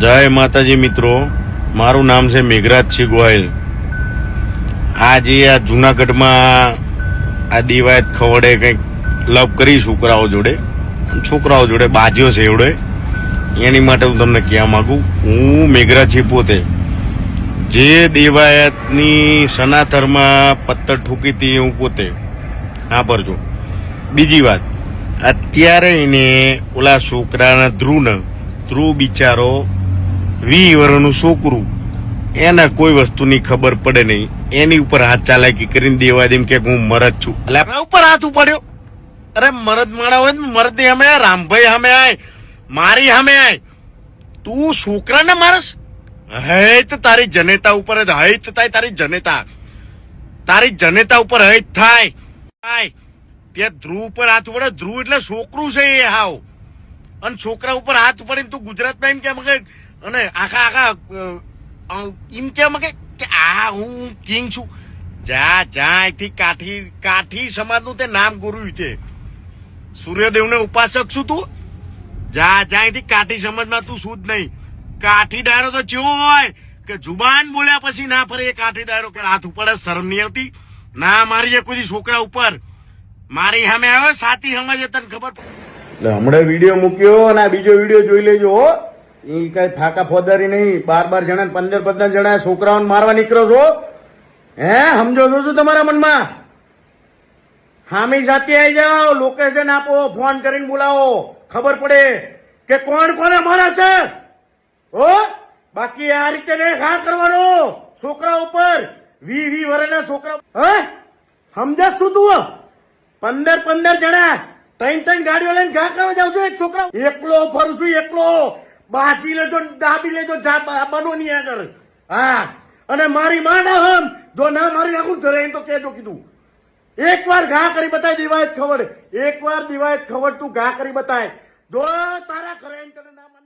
જય માતાજી મિત્રો. મારું નામ છે મેઘરાજ સિંહ ગોયલ આજે આ જુનાગઢમાં આ દિવાયત ખવડે કંઈક લવ કરી છોકરાઓ જોડે. છોકરાઓ જોડે બાજ્યો છે એવડે. એની માટે હું તમને કહેવા માગું. હું મેઘરાજ સિંહ પોતે. જે દેવાયતની સનાતરમાં પત્તર ઠૂકી હતી હું પોતે. હા પરજો બીજી વાત. અત્યારે એને ઓલા છોકરાના ધ્રુવને ધ્રુવ બિચારો વી વર્ષનું છોકરું. એને કોઈ વસ્તુની ખબર પડે નહીં. એની ઉપર હાથ ચાલાકી કરીને દેવા દેમ કે હું મરદ છું. એટલે આપણા ઉપર હાથ ઉપાડ્યો. અરે, મરદ માણા હોય મરદની સામે રામભાઈ અમે આય, મારી અમે આય. તું છોકરાને મારસ? હૈત તારી જનેતા ઉપર હૈત થાય તારી જનેતા. તારી જનેતા ઉપર હૈત થાય. થાય ત્યાં ધ્રુવ પર હાથ પડે ધ્રુવ એટલે છોકરું છે એ હાવ. અને છોકરા ઉપર હાથ પડીને તું ગુજરાતમાં એમ કેમ કે અને આખા આખા એમ કેમ કે આ હું કિંગ છું. જા જા, અહીંથી કાઠી કાઠી સમાજનું તે નામ ગુરુ તે સૂર્યદેવને ઉપાસક છું તું. જા જા, અહીંથી કાઠી સમાજમાં તું શું જ નહીં. કાઠી ડાયરો તો ચેવો હોય કે જુબાન બોલ્યા પછી ના ફરે, એ કાઠી ડાયરો કે હાથ ઉપર શરમ નહીં આવતી. ના મારી કોઈ છોકરા ઉપર. મારી સામે આવ્યો સાથી સમજે તને ખબર એટલે હમણાં વીડિયો મૂક્યો અને આ બીજો વીડિયો જોઈ લેજો હો. એ કઈ ફાકા ફોદારી નહીં. બાર બાર જણા પંદર પંદર જણા છોકરાઓને મારવા નીકળો છો. હે, સમજો છો શું તમારા મનમાં? હામી જાતે આવી જાઓ લોકેશન આપો ફોન કરીને બોલાવો. ખબર પડે કે કોણ કોને મારે છે? હો? બાકી આ રીતે ને ખા કરવાનો. છોકરા ઉપર, વી વી વરેના છોકરા હે? સમજા શું તું? પંદર પંદર જણા ત્રણ ત્રણ ગાડીઓ લઈને ઘા કરવા જાવ છો, એક છોકરા એકલો ફરશું એકલો. બાજી લેજો, ડાબી લેજો બનો નહીં આગળ. હા. અને મારી માના હમ. જો ના મારી નાખું ઘરે તો કેજો કીધું. એક વાર ઘા કરી બતાય, દિવાયત ખબર એક વાર દિવાયત ખબર તું ઘા કરી બતાય. જો તારા ઘરે ના